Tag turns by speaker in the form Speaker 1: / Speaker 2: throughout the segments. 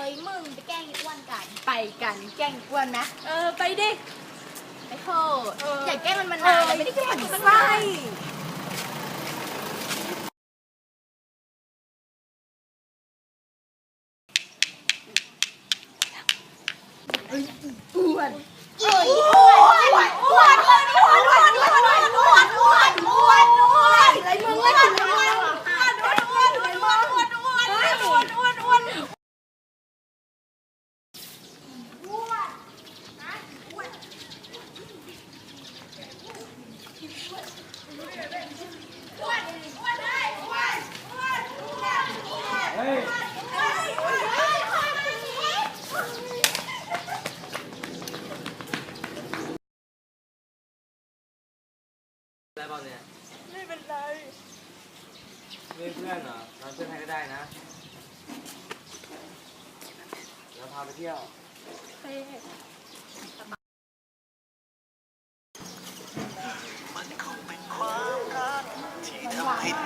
Speaker 1: ฮ้ยมึงไปแกล้งอีกวันกัน
Speaker 2: ไปกันแกล้งอ้วนนะ
Speaker 3: เออไปดิ
Speaker 1: ไปโทษ
Speaker 3: เออ
Speaker 1: อ
Speaker 3: อ
Speaker 1: ย่าแกล้งมันมานานแล้วไม่ได้แกล้งมัน
Speaker 3: ไส้
Speaker 2: อ้ ไร
Speaker 4: บ้างเนี่ย
Speaker 3: ไม่เป็นไร
Speaker 4: ไม่เพื่อนเหรอเราเพื่อนให้ก็ได้นะเราพาไปเที่ยว
Speaker 5: ที่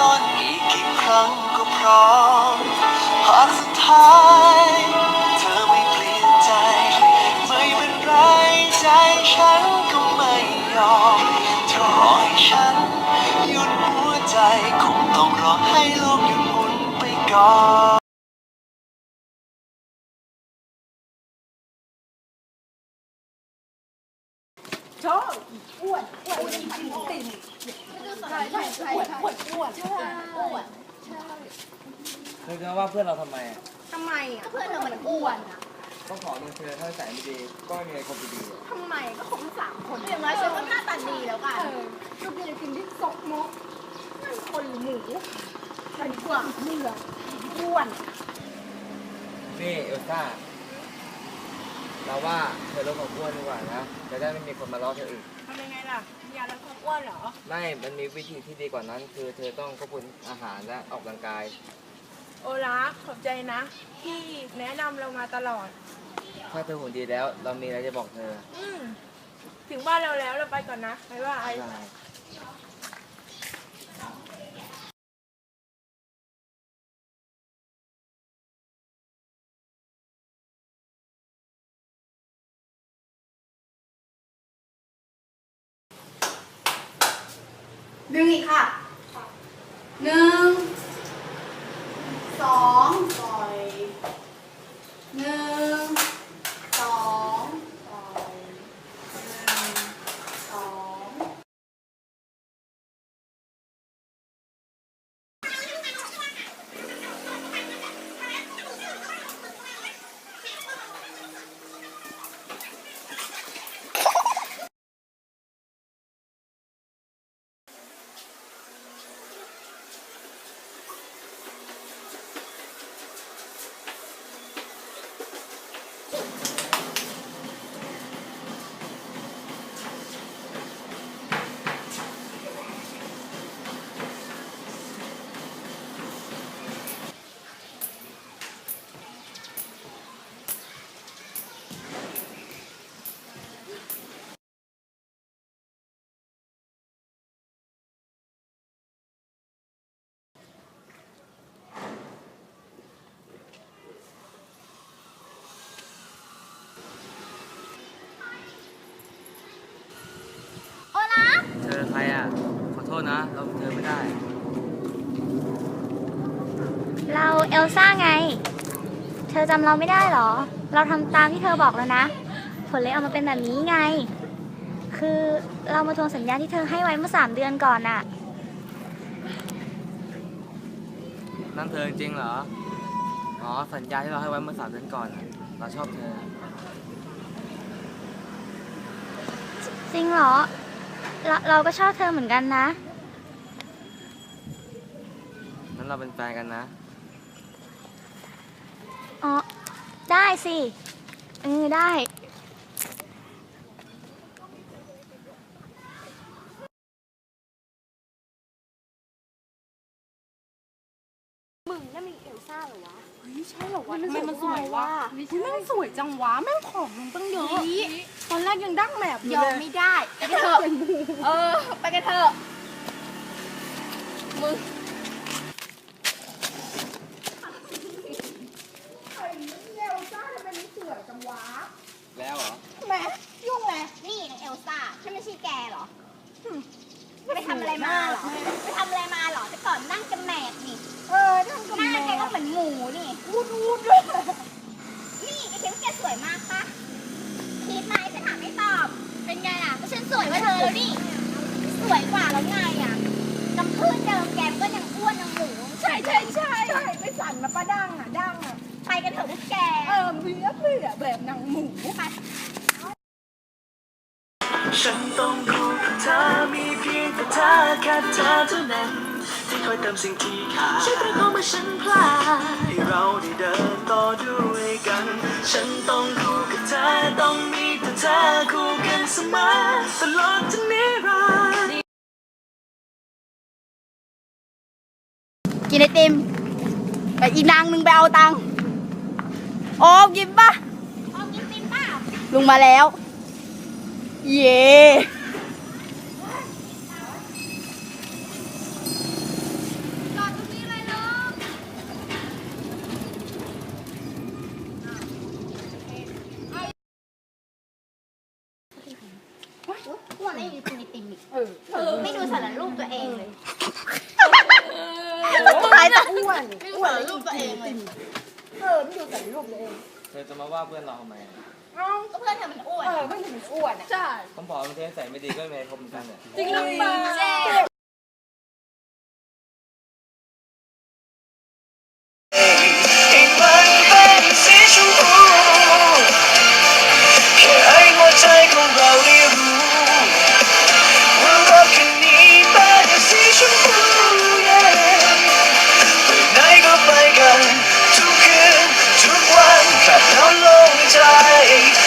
Speaker 5: ต้นอีกกี่ครั้งก็พร้อมหากสุดท้าย เธอไม่เปลี่ยนใจ ไม่เป็นไรใจฉันก็ไม่ยอมเธอรอให้ฉันหยุดหัวใจคงต้องรอให้โลกหยุดหมุนไปก่อน
Speaker 2: ชอบอ้วนอ้วนติ่ง ใช่ใช่ใช่อ้วนอ้วนอ้วน
Speaker 1: อ้วน
Speaker 4: เธอจะว่าเพื่อนเราทำไมอะ
Speaker 2: ทำไมอะ
Speaker 1: เพื่อนเรามันอ้วนอะ
Speaker 4: ต้องขอเงินเธอถ้าใส่ไม่ดีก็ไม่มีอะไรคบดี
Speaker 2: ทำไมก็คงสามคน
Speaker 1: อย่างน้อยฉันก็หน้าตาดีแล้วกัน
Speaker 2: เออลูกเดียวกินที่ซกมกนั่นคนหรือหมูฉันกว่าเหนื่อยอ้วน
Speaker 4: ๆนี่เอลซ่า เราว่าเธอลดความอ้วนดีกว่านะ จะได้ไม่มีคนมาล้อเธออีก
Speaker 3: ทำยังไงล่ะยาลดความอ้วนเหรอ
Speaker 4: ไม่ มันมีวิธีที่ดีกว่านั้น คือเธอต้องควบคุมอาหารและออกกำลังกาย
Speaker 3: โอลาฟขอบใจนะ ที่แนะนำเรามาตลอด
Speaker 4: ถ้าเธอหุ่นดีแล้ว เรามีอะไรจะบอกเธอ
Speaker 3: อืมถึงบ้านเราแล้วเราไปก่อนนะบ๊ายบาย
Speaker 4: ได้
Speaker 2: ดึงอีกค่ะหนึ่งสองปล่อยหนึ่งสองปล่อยหนึ่งสอง
Speaker 1: โอลาฟ
Speaker 4: เธอใครอะ ขอโทษนะ เราเธอไม่ได้
Speaker 1: เราเอลซ่าไง เธอจำเราไม่ได้เหรอ เราทำตามที่เธอบอกแล้วนะ ผลเลยออกมาเป็นแบบนี้ไง คือเรามาทวงสัญญาที่เธอให้ไว้เมื่อสามเดือนก่อนน่ะ
Speaker 4: นั่นเธอจริงๆเหรอ อ๋อ สัญญาที่เราให้ไว้เมื่อสามเดือนก่อนอะเราชอบเธอ
Speaker 1: จริงเหรอ เราเราก็ชอบเธอเหมือนกันนะ
Speaker 4: นั้นเราเป็นแฟนกันนะ
Speaker 1: อ๋อ ได้สิเออได้ มึงนั่นมีเอลซ่าเหรอวะ
Speaker 2: ใช่เหรอวะทำไมมันสวยวะอุ๊ยแม่งสวยจังวะแม่งผอมลงตั้งเยอะ ตอนแรกยังดั้งแมบอยู่
Speaker 1: ยอ
Speaker 2: เล
Speaker 1: ม
Speaker 2: ย
Speaker 1: ไม่ได้ไปกันเถอะ
Speaker 2: เอ อไปกันเถอะมึง
Speaker 4: แล้วเหรอ
Speaker 2: แม่ยุ่งเลย
Speaker 1: นี่นางเอลซ่าฉันไม่ใช่แกเหรอหึไปทำอะไรมาเหรอไปทำอะไรมาเหรอแต่ก่อนนั่งกันแมบนี่
Speaker 2: เออนั่งกับ
Speaker 1: หน้า
Speaker 2: แม่
Speaker 1: แกก็เหมือนหมูนี่
Speaker 2: พูดพูดด้วย
Speaker 1: นี่แกคิดว่าแกสวยมากปะคิดไหมฉันถามไม่ตอบ เป็นไงล่ะก็ฉันสวยกว่าเธอแล้วนี่ส วยกว่าแล้วไงอะกำพืชเดิมแกมก็ยังอ้วนยังหมู
Speaker 2: ใช่ใช่ใช่ใช่ไปสั่นมาป้าดั้งอะดั้งอะ
Speaker 1: ไปกันเถอะพวกแก
Speaker 2: เออเบื่อเบื่อแบบนางหมู
Speaker 1: ไป
Speaker 6: ฉันต้องคู่กับเธอมีเพียงแต่เธอแค่เธอเท่านั้น ที่คอยเติมสิ่งที่ขาดฉันตระโกนเมื่อฉันพลาดให้เราได้เดินต่อด้วยกัน ฉันต้องคู่กับเธอต้องมีแต่เธอคู่กันเสมอตลอดจนนิรันดร์
Speaker 2: กินไอติม แต่อีนางนึงไปเอาตังค์โอ้กินปะ
Speaker 1: ออมกินติมเปล่า
Speaker 2: ลุงมาแล้ว เย่
Speaker 1: จอดตรงนี้เลยลูก อ้วนไอ้กินไอติมอีก
Speaker 2: เออ
Speaker 1: ไม่ดูสารรูปตัวเองเลย
Speaker 2: ตายแต่อ้วน
Speaker 1: ไม่ดูสารรูปตัวเองเลย
Speaker 2: เออไม่ดูแต่รูปเลย
Speaker 4: เธอจะมาว่าเพื่อนเราทำไม
Speaker 1: ก็เพื่อนเธอมันอ้วน
Speaker 2: เออไม่ถึงอ้วนอะใช่
Speaker 4: ผมผอมเทสใส่ไม่ดีก็ไม่พบเหมือนกันเนี่ย
Speaker 2: จริงหรือเปล่า tight.